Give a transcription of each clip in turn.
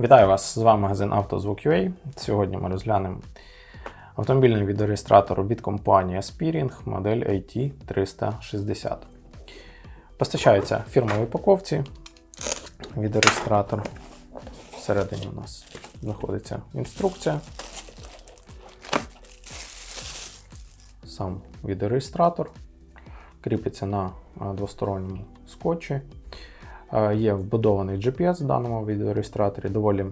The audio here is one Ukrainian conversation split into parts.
Вітаю вас! З вами магазин «Автозвук.UA». Сьогодні ми розглянемо автомобільний відеореєстратор від компанії Aspiring модель AT360. Постачається в фірмовій упаковці. Відеореєстратор. Всередині у нас знаходиться інструкція. Сам відеореєстратор. Кріпиться на двосторонньому скотчі. Е, Є вбудований GPS в даному відеореєстраторі, доволі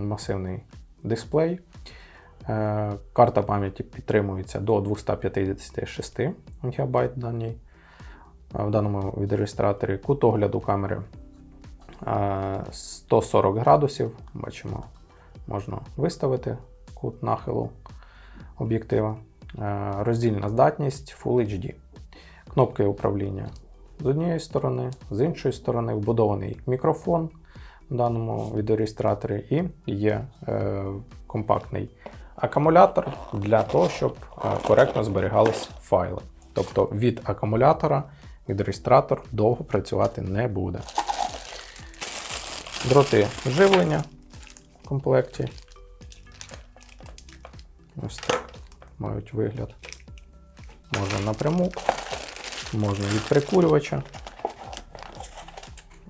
масивний дисплей. Е, Карта пам'яті підтримується до 256 ГБ даній, в даному відеореєстраторі. Кут огляду камери е, 140 градусів. Бачимо, можна виставити кут нахилу об'єктива. Е, Роздільна здатність Full HD. Кнопки управління з однієї сторони, з іншої сторони вбудований мікрофон в даному відеореєстраторі і є е, компактний акумулятор для того, щоб е, коректно зберігались файли. Тобто від акумулятора відеореєстратор довго працювати не буде. Дроти живлення в комплекті. Ось так мають вигляд. Можна напряму можна від прикурювача,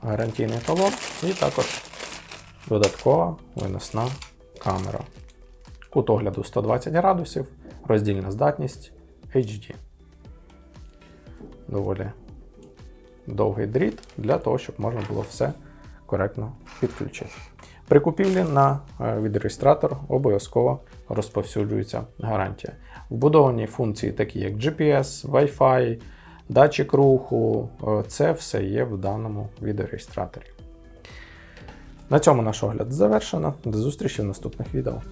гарантійний талон і також додаткова виносна камера. Кут огляду 120 градусів, роздільна здатність HD. Доволі довгий дріт для того, щоб можна було все коректно підключити. При купівлі на е, відреєстратор обов'язково розповсюджується гарантія. Вбудовані функції, такі як GPS, Wi-Fi, датчик руху, е, це все є в даному відеореєстраторі. На цьому наш огляд завершено. До зустрічі в наступних відео.